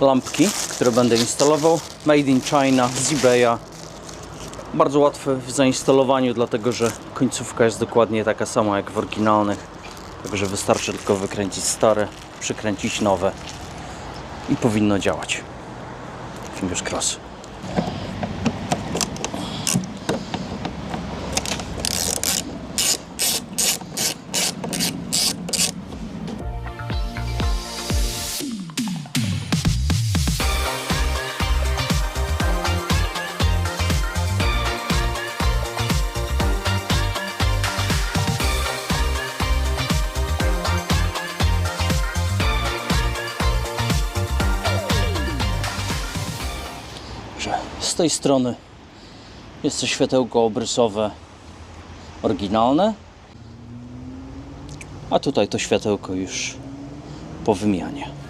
lampki, które będę instalował. Made in China z eBaya. Bardzo łatwe w zainstalowaniu, dlatego że końcówka jest dokładnie taka sama jak w oryginalnych. Także wystarczy tylko wykręcić stare, przykręcić nowe i powinno działać. Fingers crossed. Z tej strony jest to światełko obrysowe oryginalne, a tutaj to światełko już po wymianie.